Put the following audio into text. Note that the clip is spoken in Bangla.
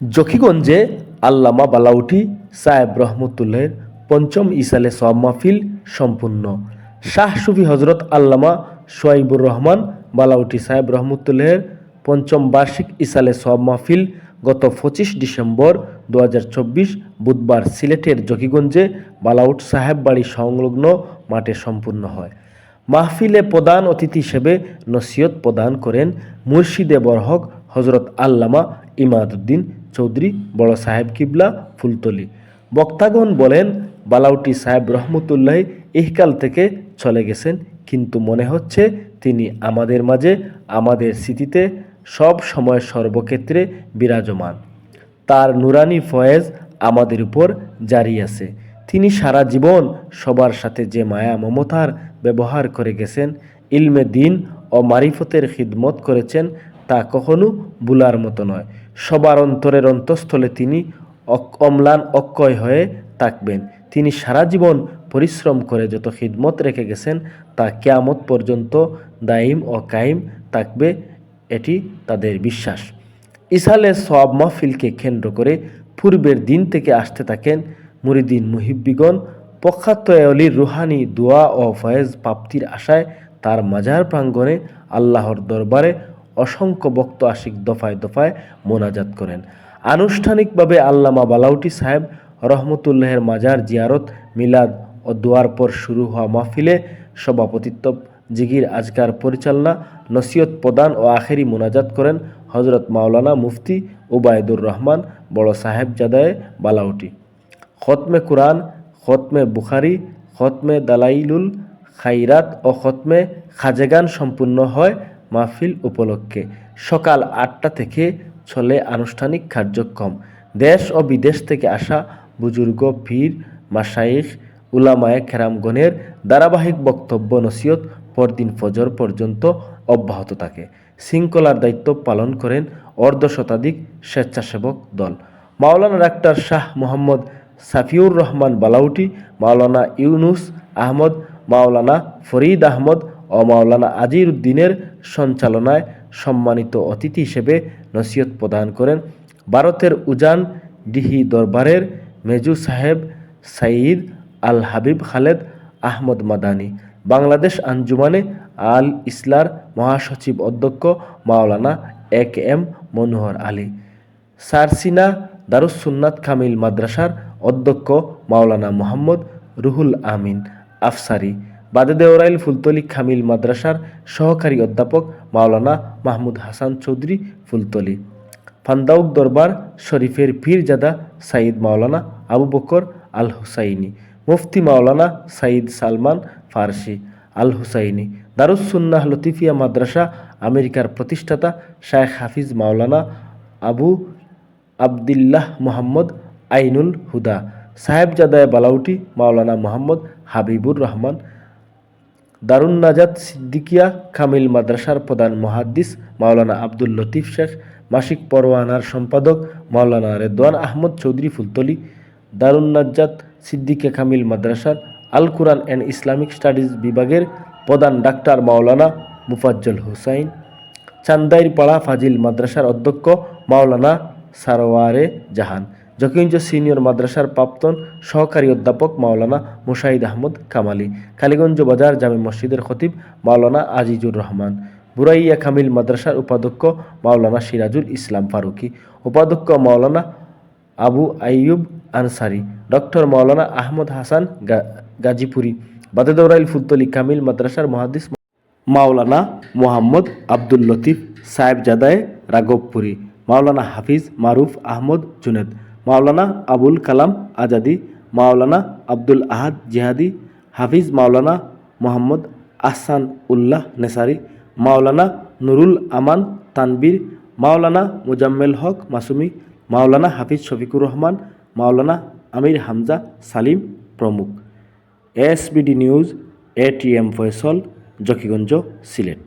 জকিগঞ্জে আল্লামা বালাউটি সাহেব রহমতুল্লাহের পঞ্চম ইসালে সব মাহফিল সম্পূর্ণ। শাহ সুফি হজরত আল্লামা সোয়াইবুর রহমান বালাউটি সাহেব রহমতুল্লাহের পঞ্চম বার্ষিক ইসালে সব মাহফিল গত পঁচিশ ডিসেম্বর দু হাজার চব্বিশ বুধবার সিলেটের জকিগঞ্জে বালাউট সাহেব বাড়ি সংলগ্ন মাঠে সম্পূর্ণ হয়। মাহফিলে প্রধান অতিথি হিসেবে নসিহত প্রদান করেন মুর্শিদে বরহক হজরত আল্লামা ইমাদুদ্দিন চৌধুরী, বড় সাহেব কিবলা, ফুলতলি। বক্তাগণ বলেন, বালাউটি সাহেব রহমতুল্লাহ ইহকাল থেকে চলে গেছেন, কিন্তু মনে হচ্ছে তিনি আমাদের মাঝে, আমাদের স্মৃতিতে সব সময় সর্বক্ষেত্রে বিরাজমান। তার নুরানি ফয়েজ আমাদের উপর জারি আছে। তিনি সারা জীবন সবার সাথে যে মায়া মমতার ব্যবহার করে গেছেন, ইলমে দিন ও মারিফতের খিদমত করেছেন, তা কখনো বুলার মতো নয়। সবার অন্তরের অন্তঃস্থলে তিনি অম্লান অক্ষয় হয়ে থাকবেন। তিনি সারা জীবন পরিশ্রম করে যত খিদমত রেখে গেছেন, তা কেয়ামত পর্যন্ত দাইম ও কাইম থাকবে, এটি তাদের বিশ্বাস। ইসালে সব মাহফিলকে কেন্দ্র করে পূর্বের দিন থেকে আসতে থাকেন মুরিদিন মুহিব্বিগণ। পক্ষাত্ত অলির রুহানি দোয়া ও ফয়েজ প্রাপ্তির আশায় তার মাজার প্রাঙ্গণে আল্লাহর দরবারে অসংখ্য বক্ত আশিক দফায় দফায় মোনাজাত করেন। আনুষ্ঠানিকভাবে আল্লামা বালাউটি সাহেব রহমতুল্লাহের মাজার জিয়ারত মিলাদ ও দোয়ার পর শুরু হওয়া মাহফিলে সভাপতিত্ব জিগির আজকার পরিচালনা নসিয়ত প্রদান ও আখেরি মোনাজাত করেন হজরত মাওলানা মুফতি ওবায়দুর রহমান বড় সাহেব জাদায়ে বালাউটি। খতমে কুরআন, খতমে বুখারি, খতমে দালাইলুল খাইরাত ও খতমে খাজেগান সম্পূর্ণ হয় মাহফিল উপলক্ষে সকাল আটটা থেকে চলে আনুষ্ঠানিক কার্যক্রম। দেশ ও বিদেশ থেকে আসা বুজুর্গ, পীর মাসাইখ উলামায়ে খেরামগণের ধারাবাহিক বক্তব্য নসিয়ত পরদিন ফজর পর্যন্ত অব্যাহত থাকে। শৃঙ্খলার দায়িত্ব পালন করেন অর্ধ শতাধিক স্বেচ্ছাসেবক দল। মাওলানা ডাক্তার শাহ মোহাম্মদ সাফিউর রহমান বালাউটি, মাওলানা ইউনুস আহমদ, মাওলানা ফরিদ আহমদ ও মাওলানা আজির উদ্দিনের সঞ্চালনায় সম্মানিত অতিথি হিসেবে নসিহত প্রদান করেন ভারতের উজান ডিহি দরবারের মেজু সাহেব সাঈদ আল হাবিব খালেদ আহমদ মাদানি, বাংলাদেশ আঞ্জুমানে আল ইসলার মহাসচিব অধ্যক্ষ মাওলানা A K M Monohar Ali, Sarsina Darussunnat Kamil মাদ্রাসার অধ্যক্ষ মাওলানা মোহাম্মদ রুহুল আমিন আফসারি বাদে দেওরাইল ফুলতলি খামিল মাদ্রাসার সহকারী অধ্যাপক মাওলানা মাহমুদ হাসান চৌধুরী ফুলতলি। ফান্দাউক দরবার শরীফের পীরজাদা সাইদ মাওলানা আবু বকর আল হুসাইনি মুফতি মাওলানা সাইদ সালমান ফারসি আল হুসাইনি দারুসুন্নাহ লতিফিয়া মাদ্রাসা আমেরিকার প্রতিষ্ঠাতা শায়েখ হাফিজ মাওলানা আবু আবদুল্লাহ মোহাম্মদ আইনুল হুদা, সাহেবজাদায় বালাউটি মাওলানা মোহাম্মদ হাবিবুর রহমান দারুণ নাজাত সিদ্দিকিয়া খামিল মাদ্রাসার প্রধান মহাদ্দিস মাওলানা আব্দুল লতিফ শেখ, মাসিক পরোয়ানার সম্পাদক মাওলানা রেদওয়ান আহমদ চৌধুরী ফুলতলি, দারুণ নাজাত সিদ্দিকিয়া খামিল মাদ্রাসার Al Quran and Islamic Studies বিভাগের প্রধান ডাক্তার মাওলানা মুফাজ্জল হুসাইন, চান্দাইরপাড়া ফাজিল মাদ্রাসার অধ্যক্ষ মাওলানা সারোয়ারে জাহান। জকিঞ্জ সিনিয়র মাদ্রাসার প্রাপ্তন সহকারী অধ্যাপক মাওলানা মুশাহিদ আহমদ কামালি, কালীগঞ্জ বাজার জামে মসজিদের খতিব মাওলানা আজিজুর রহমান, বুরাইয়া কামিল মাদ্রাসার উপাধ্যক্ষ মাওলানা সিরাজুল ইসলাম ফারুকি, উপাধ্যক্ষ মাওলানা আবু আইয়ুব আনসারি, ডক্টর মাওলানা আহমদ হাসান গাজীপুরি বাদেদৌরাইল ফুলতলি কামিল মাদ্রাসার মহাদিস মাওলানা মোহাম্মদ আব্দুল লতিফ সাহেব জাদায় রাঘবপুরি, মাওলানা হাফিজ মারুফ আহমদ জুনেদ। মাওলানা আবুল কালাম আজাদি, মাওলানা আব্দুল আহাদ জিহাদি, হাফিজ মাওলানা মোহাম্মদ আহসান উল্লাহ নেসারি, মাওলানা নুরুল আমান তানবীর, মাওলানা মুজাম্মেল হক মাসুমি, মাওলানা হাফিজ শফিকুর রহমান, মাওলানা আমির হামজা সালিম প্রমুখ। SBD news, ATM Faisal, Zakiganj Sylhet.